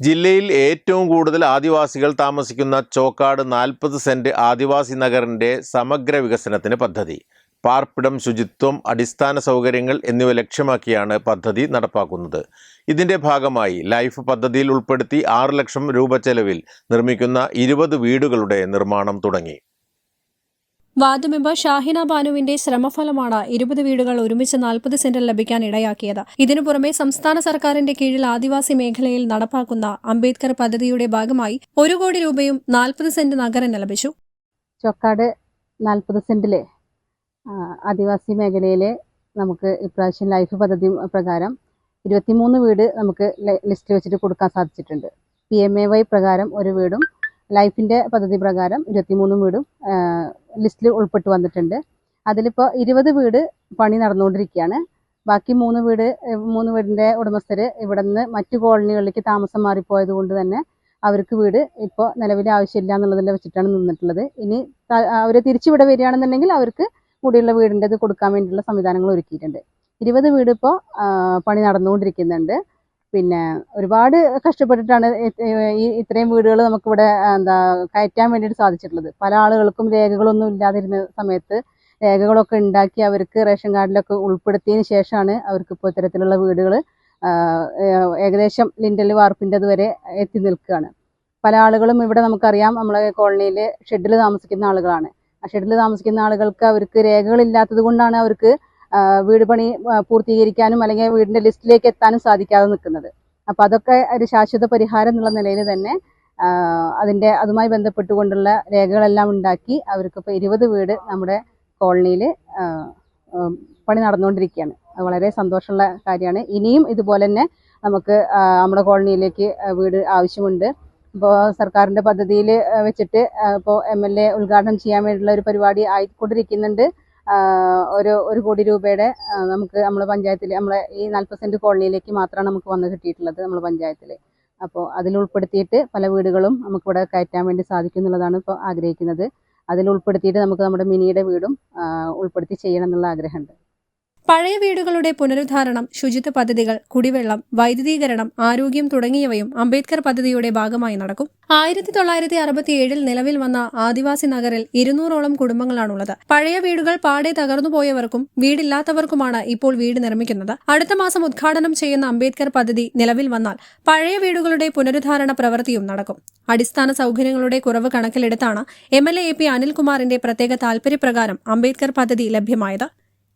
ജില്ലയിൽ ഏറ്റവും കൂടുതൽ ആദിവാസികൾ താമസിക്കുന്ന ചോക്കാട് നാൽപ്പത് സെന്റ് ആദിവാസി നഗറിന്റെ സമഗ്ര വികസനത്തിന് പദ്ധതി. പാർപ്പിടം ശുചിത്വം അടിസ്ഥാന സൗകര്യങ്ങൾ എന്നിവ ലക്ഷ്യമാക്കിയാണ് പദ്ധതി നടപ്പാക്കുന്നത്. ഇതിന്റെ ഭാഗമായി ലൈഫ് പദ്ധതിയിൽ ഉൾപ്പെടുത്തി ആറ് ലക്ഷം രൂപ ചെലവിൽ നിർമ്മിക്കുന്ന ഇരുപത് വീടുകളുടെ നിർമ്മാണം തുടങ്ങി. വാർഡ് ഷാഹിന ബാനുവിന്റെ ശ്രമഫലമാണ് ഇരുപത് വീടുകൾ ഒരുമിച്ച് നാൽപ്പത് സെന്റിൽ ലഭിക്കാൻ ഇടയാക്കിയത്. ഇതിനു പുറമെ സംസ്ഥാന സർക്കാരിന്റെ കീഴിൽ ആദിവാസി മേഖലയിൽ നടപ്പാക്കുന്ന അംബേദ്കർ പദ്ധതിയുടെ ഭാഗമായി ഒരു കോടി രൂപയും നാൽപ്പത് സെന്റ് നഗരന് ലഭിച്ചു. ചൊക്കാട് നാൽപ്പത് സെന്റിലെ ആദിവാസി മേഖലയിലെ നമുക്ക് ഇപ്രാവശ്യം ലൈഫ് പദ്ധതി പ്രകാരം ഇരുപത്തിമൂന്ന് വീട് നമുക്ക് ലിസ്റ്റ് വെച്ചിട്ട് കൊടുക്കാൻ സാധിച്ചിട്ടുണ്ട്. പി എം എ വൈ പ്രകാരം ഒരു വീടും ലൈഫിന്റെ പദ്ധതി പ്രകാരം ഇരുപത്തിമൂന്ന് വീടും ലിസ്റ്റിൽ ഉൾപ്പെട്ട് വന്നിട്ടുണ്ട്. അതിലിപ്പോൾ ഇരുപത് വീട് പണി നടന്നുകൊണ്ടിരിക്കുകയാണ്. ബാക്കി മൂന്ന് വീട് മൂന്ന് വീടിന്റെ ഉടമസ്ഥർ ഇവിടെ നിന്ന് മറ്റു കോളനികളിലേക്ക് താമസം മാറിപ്പോയത് കൊണ്ട് തന്നെ അവർക്ക് വീട് ഇപ്പോൾ നിലവിൽ ആവശ്യമില്ല എന്നുള്ളതിൽ വെച്ചിട്ടാണ് നിന്നിട്ടുള്ളത്. ഇനി അവർ തിരിച്ചിവിടെ വരികയാണെന്നുണ്ടെങ്കിൽ അവർക്ക് കൂടിയുള്ള വീടിന്റെത് കൊടുക്കാൻ വേണ്ടിയുള്ള സംവിധാനങ്ങൾ ഒരുക്കിയിട്ടുണ്ട്. ഇരുപത് വീട് ഇപ്പോൾ പണി നടന്നുകൊണ്ടിരിക്കുന്നുണ്ട്. പിന്നെ ഒരുപാട് കഷ്ടപ്പെട്ടിട്ടാണ് ഈ ഇത്രയും വീടുകൾ നമുക്കിവിടെ എന്താ കയറ്റാൻ വേണ്ടിയിട്ട് സാധിച്ചിട്ടുള്ളത്. പല ആളുകൾക്കും രേഖകളൊന്നും ഇല്ലാതിരുന്ന സമയത്ത് രേഖകളൊക്കെ ഉണ്ടാക്കി അവർക്ക് റേഷൻ കാർഡിലൊക്കെ ഉൾപ്പെടുത്തിയതിന് ശേഷമാണ് അവർക്ക് ഇപ്പോൾ ഇത്തരത്തിലുള്ള വീടുകൾ ഏകദേശം ലിൻഡൽ വാർപ്പിന്റെ വരെ എത്തി നിൽക്കുകയാണ്. പല ആളുകളും ഇവിടെ നമുക്കറിയാം നമ്മളെ കോളനിയിൽ ഷെഡിൽ താമസിക്കുന്ന ആളുകളാണ്. ആ ഷെഡിൽ താമസിക്കുന്ന ആളുകൾക്ക് അവർക്ക് രേഖകളില്ലാത്തത് കൊണ്ടാണ് അവർക്ക് വീട് പണി പൂർത്തീകരിക്കാനും അല്ലെങ്കിൽ വീടിന്റെ ലിസ്റ്റിലേക്ക് എത്താനും സാധിക്കാതെ നിൽക്കുന്നത്. അപ്പോൾ അതൊക്കെ ഒരു ശാശ്വത പരിഹാരം എന്നുള്ള നിലയിൽ തന്നെ അതിന്റെ അതുമായി ബന്ധപ്പെട്ടുകൊണ്ടുള്ള രേഖകളെല്ലാം ഉണ്ടാക്കി അവർക്ക് ഇപ്പൊ ഇരുപത് വീട് നമ്മുടെ കോളനിയിൽ പണി നടന്നുകൊണ്ടിരിക്കുകയാണ്. അത് വളരെ സന്തോഷമുള്ള കാര്യമാണ്. ഇനിയും ഇതുപോലെ തന്നെ നമുക്ക് നമ്മുടെ കോളനിയിലേക്ക് വീട് ആവശ്യമുണ്ട്. ഇപ്പോൾ സർക്കാരിന്റെ പദ്ധതിയിൽ വെച്ചിട്ട് ഇപ്പോൾ എം എൽ എ ഉദ്ഘാടനം ചെയ്യാൻ വേണ്ടിയുള്ള ഒരു പരിപാടി ആയിക്കൊണ്ടിരിക്കുന്നുണ്ട്. ഒരു ഒരു കോടി രൂപയുടെ നമുക്ക് നമ്മുടെ പഞ്ചായത്തിൽ നമ്മളെ ഈ നാൽപ്പത് സെന്റ് കോളനിയിലേക്ക് മാത്രമാണ് നമുക്ക് വന്ന് കിട്ടിയിട്ടുള്ളത് നമ്മുടെ പഞ്ചായത്തിൽ അപ്പോൾ അതിൽ ഉൾപ്പെടുത്തിയിട്ട് പല വീടുകളും നമുക്കിവിടെ കയറ്റാൻ വേണ്ടി സാധിക്കും എന്നുള്ളതാണ് ഇപ്പോൾ ആഗ്രഹിക്കുന്നത്. അതിൽ ഉൾപ്പെടുത്തിയിട്ട് നമുക്ക് നമ്മുടെ മിനിയുടെ വീടും ഉൾപ്പെടുത്തി ചെയ്യണം എന്നുള്ള ആഗ്രഹമുണ്ട്. പഴയ വീടുകളുടെ പുനരുദ്ധാരണം ശുചിത്വ പദ്ധതികൾ കുടിവെള്ളം വൈദ്യുതീകരണം ആരോഗ്യം തുടങ്ങിയവയും അംബേദ്കർ പദ്ധതിയുടെ ഭാഗമായി നടക്കും. ആയിരത്തി തൊള്ളായിരത്തി അറുപത്തിയേഴിൽ നിലവിൽ വന്ന ആദിവാസി നഗറിൽ ഇരുന്നൂറോളം കുടുംബങ്ങളാണുള്ളത്. പഴയ വീടുകൾ പാടെ തകർന്നുപോയവർക്കും വീടില്ലാത്തവർക്കുമാണ് ഇപ്പോൾ വീട് നിർമ്മിക്കുന്നത്. അടുത്ത മാസം ഉദ്ഘാടനം ചെയ്യുന്ന അംബേദ്കർ പദ്ധതി നിലവിൽ വന്നാൽ പഴയ വീടുകളുടെ പുനരുദ്ധാരണ പ്രവൃത്തിയും നടക്കും. അടിസ്ഥാന സൗകര്യങ്ങളുടെ കുറവ് കണക്കിലെടുത്താണ് എം എൽ എ പി അനിൽകുമാറിന്റെ പ്രത്യേക താൽപര്യപ്രകാരം അംബേദ്കർ പദ്ധതി ലഭ്യമായത്.